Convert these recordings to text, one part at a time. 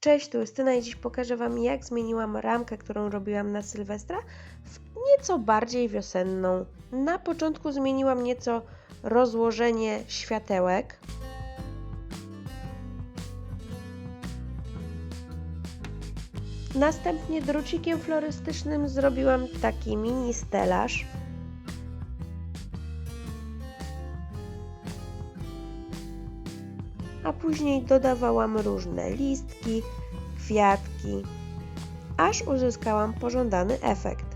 Cześć, tu Justyna i dziś pokażę Wam jak zmieniłam ramkę, którą robiłam na Sylwestra w nieco bardziej wiosenną. Na początku zmieniłam nieco rozłożenie światełek. Następnie drucikiem florystycznym zrobiłam taki mini stelaż. A później dodawałam różne listki, kwiatki, aż uzyskałam pożądany efekt.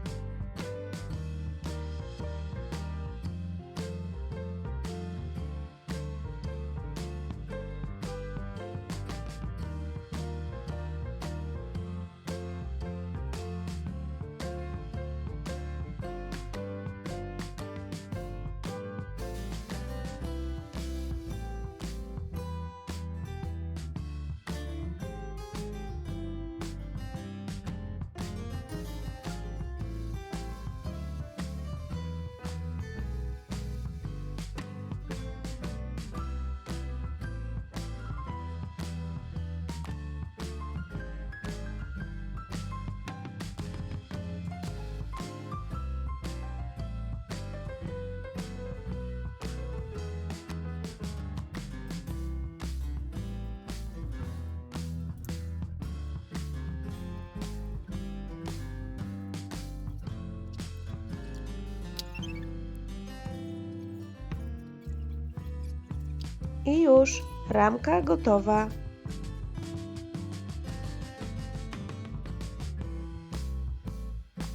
I już ramka gotowa.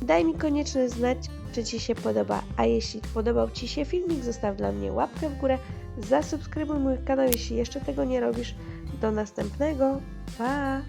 Daj mi koniecznie znać, czy Ci się podoba, a jeśli podobał Ci się filmik, zostaw dla mnie łapkę w górę, zasubskrybuj mój kanał, jeśli jeszcze tego nie robisz. Do następnego, pa!